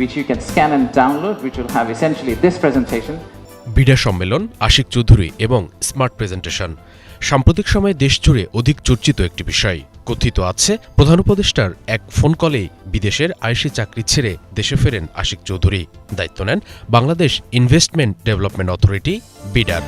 which you can scan and download, which will have essentially this presentation. BIDA সম্মেলন আশিক চৌধুরী এবং smart presentation. সাম্প্রতিক সময়ে দেশজুড়ে অধিক চর্চিত একটি বিষয়। কথিত আছে প্রধান উপদেষ্টার এক ফোন কলেই বিদেশের আইসি চাকরি ছেড়ে দেশে ফেরেন আশিক চৌধুরী। দায়িত্ব নেন বাংলাদেশ ইনভেস্টমেন্ট ডেভেলপমেন্ট অথরিটি বিডার।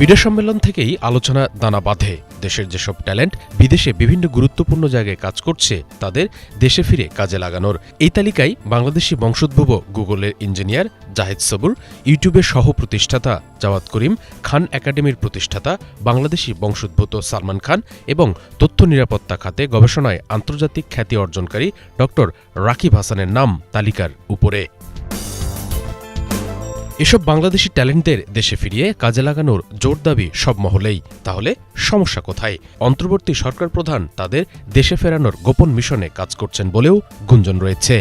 বিডা সম্মেলন থেকেই আলোচনা দানা বাঁধে। দেশের যেসব ট্যালেন্ট বিদেশে বিভিন্ন গুরুত্বপূর্ণ জায়গায় কাজ করছে, তাদের দেশে ফিরে কাজে লাগানোর। এই তালিকায় বাংলাদেশি বংশোদ্ভূব গুগলের ইঞ্জিনিয়ার জাহেদ সবুর, ইউটিউবের সহ প্রতিষ্ঠাতা জাওয়াত করিম, খান একাডেমির প্রতিষ্ঠাতা বাংলাদেশি বংশোদ্ভূত সালমান খান এবং তথ্য নিরাপত্তা খাতে গবেষণায় আন্তর্জাতিক খ্যাতি অর্জনকারী ড রাকিব হাসানের নাম তালিকার উপরে। এসব বাংলাদেশি ট্যালেন্টদের দেশে ফিরিয়ে কাজে লাগানোর জোর দাবি সব মহলেই। তাহলে সমস্যা কোথায়? অন্তর্বর্তী সরকার প্রধান তাদের দেশে ফেরানোর গোপন মিশনে কাজ করছেন বলেও গুঞ্জন রয়েছে।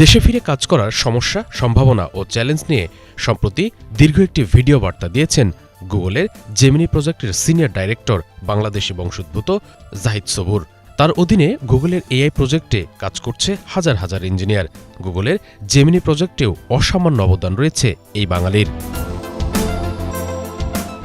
দেশে ফিরে কাজ করার সমস্যা, সম্ভাবনা ও চ্যালেঞ্জ নিয়ে সম্প্রতি দীর্ঘ একটি ভিডিও বার্তা দিয়েছেন গুগলের জেমিনি প্রজেক্টের সিনিয়র ডাইরেক্টর বাংলাদেশি বংশোদ্ভূত জাহিদ সবুর। তার অধীনে গুগলের এআই প্রজেক্টে কাজ করছে হাজার হাজার ইঞ্জিনিয়ার। গুগলের জেমিনি প্রজেক্টেও অসামান্য অবদান রয়েছে এই বাঙালির।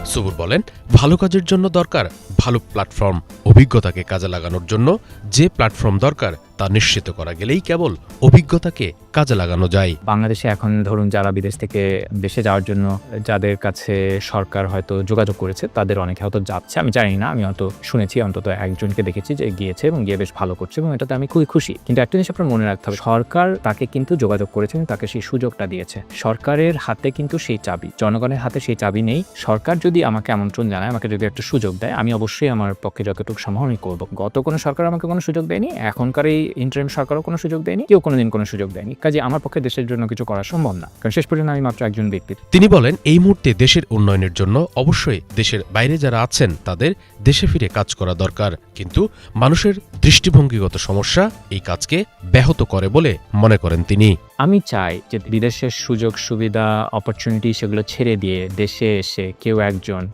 সবুর বলেন, ভালো কাজের জন্য দরকার ভালো প্ল্যাটফর্ম, অভিজ্ঞতাকে কাজে লাগানোর জন্য যে প্ল্যাটফর্ম দরকার তা নিশ্চিত করা গেলেই কেবল অভিজ্ঞতাকে কাজে লাগানো যায়। বাংলাদেশে এখন ধরুন যারা বিদেশ থেকে দেশে যাওয়ার জন্য যাদের কাছে সরকার হয়তো যোগাযোগ করেছে, তাদের অনেকে হয়তো যাচ্ছে। আমি জানি না, আমি হয়তো শুনেছি, অন্তত একজনকে দেখেছি যে গিয়েছে এবং গিয়ে বেশ ভালো করছে এবং এটাতে আমি খুবই খুশি। কিন্তু একটা জিনিস আপনার মনে রাখতে হবে, সরকার তাকে কিন্তু যোগাযোগ করেছে তাকে সেই সুযোগটা দিয়েছে। সরকারের হাতে কিন্তু সেই চাবি, জনগণের হাতে সেই চাবি নেই। সরকার যদি আমাকে আমন্ত্রণ জানায়, আমাকে যদি একটা সুযোগ দেয়, আমি অবশ্যই আমার পক্ষে যতটুকু সম্ভব আমি করব। গত কোনো সরকার আমাকে কোনো সুযোগ দেয়নি, এখনকার এই ইন্টারিম সরকারও কোনো সুযোগ দেয়নি কেউ কোনোদিন কোনো সুযোগ দেয়নি। কাজে আমার পক্ষে দেশের জন্য কিছু করা সম্ভব না। কারণ শেষ পর্যন্ত আমি মাত্র একজন ব্যক্তি তিনি বলেন এই মুহূর্তে দেশের উন্নয়নের জন্য অবশ্যই দেশের বাইরে যারা আছেন তাদের দেশে ফিরে কাজ করা দরকার। কিন্তু মানুষের দৃষ্টিভঙ্গিগত সমস্যা এই কাজকে ব্যাহত করে বলে মনে করেন তিনি। আমি চাই যে বিদেশের সুযোগ সুবিধা অপরচুনিটি সেগুলো ছেড়ে দিয়ে দেশে এসে কেউ একজন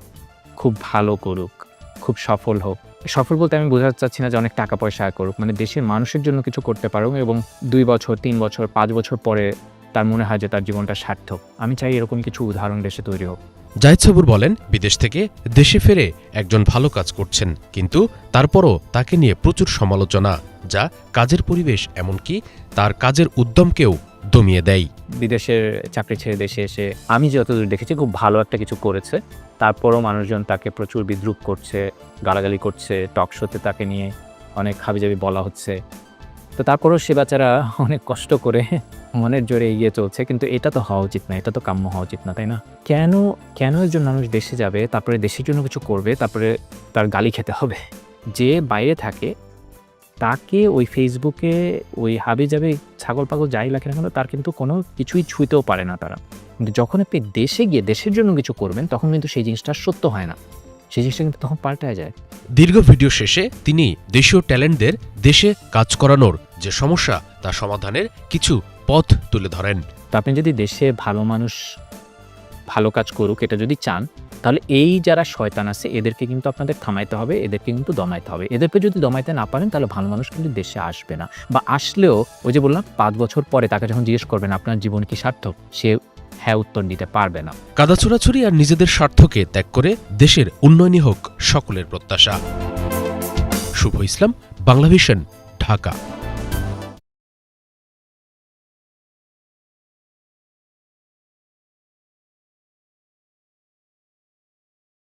খুব ভালো করুক খুব সফল হোক। সফল বলতে আমি বোঝাতে চাচ্ছি না যে অনেক টাকা পয়সা আয় করুক। মানে দেশের মানুষের জন্য কিছু করতে পারুক এবং দুই বছর, তিন বছর, পাঁচ বছর পরে তার মনে হয় যে তার জীবনটা সার্থক। আমি চাই এরকম কিছু উদাহরণ দেশে তৈরি হোক। জাহিদ সাবুর বলেন, বিদেশ থেকে দেশে ফিরে একজন ভালো কাজ করছেন, কিন্তু তারপরও তাকে নিয়ে প্রচুর সমালোচনা, যা কাজের পরিবেশ, এমনকি তার কাজের উদ্যমকেও দমিয়ে দেয়। বিদেশের চাকরি ছেড়ে দেশে এসে আমি যতদূর দেখেছি খুব ভালো একটা কিছু করেছে। তারপরও মানুষজন তাকে প্রচুর বিদ্রুপ করছে, গালাগালি করছে, টক শোতে তাকে নিয়ে অনেক হাবিজাবি বলা হচ্ছে। তো তারপরও সে বাচ্চারা অনেক কষ্ট করে মনের জোরে এগিয়ে চলছে, কিন্তু এটা তো হওয়া উচিত না, এটা তো কাম্য হওয়া উচিত না, তাই না? কেন কেন একজন মানুষ দেশে যাবে, তারপরে দেশের জন্য কিছু করবে, তারপরে তার গালি খেতে হবে? যে বাইরে থাকে তাকে ওই ফেসবুকে ওই হাবি যাবে ছাগল পাগল যাই লাগে না কেন তার কিন্তু কোনো কিছুই ছুঁতেও পারে না তারা। কিন্তু যখন আপনি দেশে গিয়ে দেশের জন্য কিছু করবেন তখন কিন্তু সেই জিনিসটা সত্য হয় না। সেই জিনিসটা কিন্তু তখন পাল্টায় যায়। দীর্ঘ ভিডিও শেষে তিনি দেশীয় ট্যালেন্টদের দেশে কাজ করানোর যে সমস্যা তা সমাধানের কিছু পথ তুলে ধরেন। তো আপনি যদি দেশে ভালো মানুষ ভালো কাজ করুক এটা যদি চান তাহলে এই যারা শয়তান আছে, এদেরকে কিন্তু আপনাদের থামাইতে হবে, এদেরকে কিন্তু দমাইতে হবে। এদেরকে যদি দমাইতে না পারেন, তাহলে ভালো মানুষ কিন্তু দেশে আসবে না। বা আসলেও ওই যে বললাম, পাঁচ বছর পরে তাকে যখন জিজ্ঞেস করবেন, আপনার জীবন কি সার্থক? সে হ্যাঁ উত্তর দিতে পারবে না। কাদা ছোড়াছুরি আর নিজেদের স্বার্থকে ত্যাগ করে দেশের উন্নয়নই হোক সকলের প্রত্যাশা। শুভ ইসলাম, বাংলাভিশন, ঢাকা।